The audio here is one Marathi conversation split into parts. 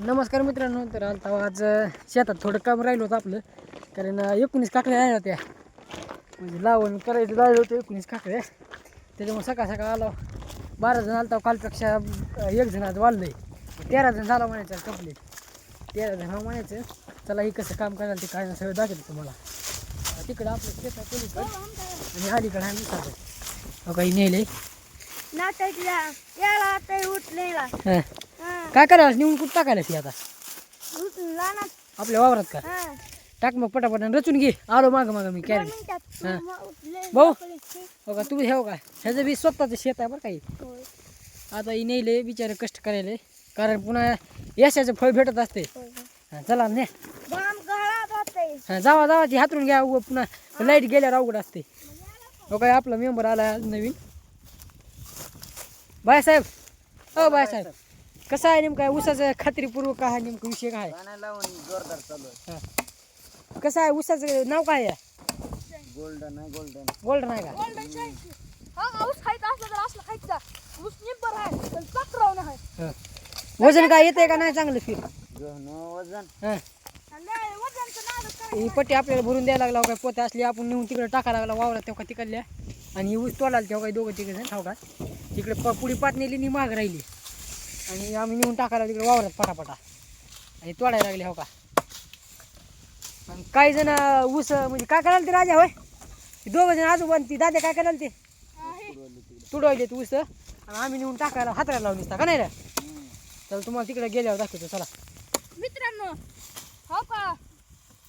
नमस्कार मित्रांनो तर आता आज शेतात थोडं काम राहिलं होतं आपलं. कारण एकोणीस काकड्या राहिल्या होत्या म्हणजे लावण करायचं राहिलं होतं एकोणीस काकड्या. त्याच्यामुळे सकाळ सकाळ आलो. बारा जण आलता. कालपेक्षा एक जण आज वाढलंय. तेरा जण झाला म्हणायचं कंप्लीट तेरा जण म्हणायचं. चला ही कसं काम करायला ते काय नाही सगळं दाखवलं तुम्हाला. तिकडं आपलं शेतात पलीकडं आणि अलीकडं आम्ही खातो काही नेले उठलेला. काय करायला? निवडून कुठं टाकायला ती आता? आपल्या वावरात का? हा. टाक मग पटापट आणि रचून घे. आलो मागं मागं मी कॅरेट हा. उठले भाऊ. हो का? तुम्ही ठेव का ह्याचं बी स्वतःचं शेत आहे बरं काही आता ही नेले बिचारे कष्ट करायले. कारण पुन्हा यशाचं फळ भेटत असते. हा, चला ने हा, जावा जावा ती हातरून घ्या. उगं पुन्हा लाइट गेल्यावर अवघड असते. हो काय आपला मेंबर आला नवीन. बायसाहेब हो बायसाहेब कसं आहे नेमकं? ऊसाचं खात्रीपूर्वक काय आहे नेमकं विषय काय? आहे? लावून जोरदार चालू आहे हा. कसं आहे? ऊसाचं नाव काय आहे? गोल्डन आहे गोल्डन गोल्डन आहे का हा ऊस खायचा असला तर असला खायचा. ऊस निब्बर आहे पण चक्रावून आहे. हा. वजन काय येते का नाही चांगलं फिर? गहन वजन हां. आणि लय वजनचं नादच करायचं. ही पट्टी आपल्याला भरून द्यायला लागला हो काय? पोते असली आपण नेऊन तिकडे टाकायला लागला वावरात तेव्हा तिकडल्या. आणि ही ऊस तोडायला तेव्हा काही दोघं तिकडे जण ठाव का? तिकडे प पुढी पात नेली आणि माग राहिली. आणि आम्ही नेऊन टाकायला तिकडे वावरात पटापटा. आणि तोडायला लागले हो का? आणि काही जण ऊस म्हणजे काय करायला ते राजा होय? दोघं जण आजोबा आणि ती दादा काय करायला ते. तुडवले ते ऊस. आणि आम्ही नेऊन टाकायला हाताला लावून दिसता का नाही रे? तर तुम्हाला तिकडे गेल्यावर दाखवतो चला. मित्रांनो हो का?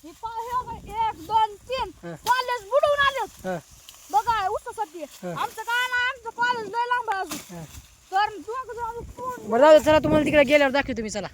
हे एक दोन तीन. कॉलेज बुडवून आलेत हां. बघा हा. आमचं काय ना आमचं कॉलेज लय लांब अजून. बरं जाऊ दे, चला तुम्हाला तिकडे गेल्यावर दाखवतो मी चला.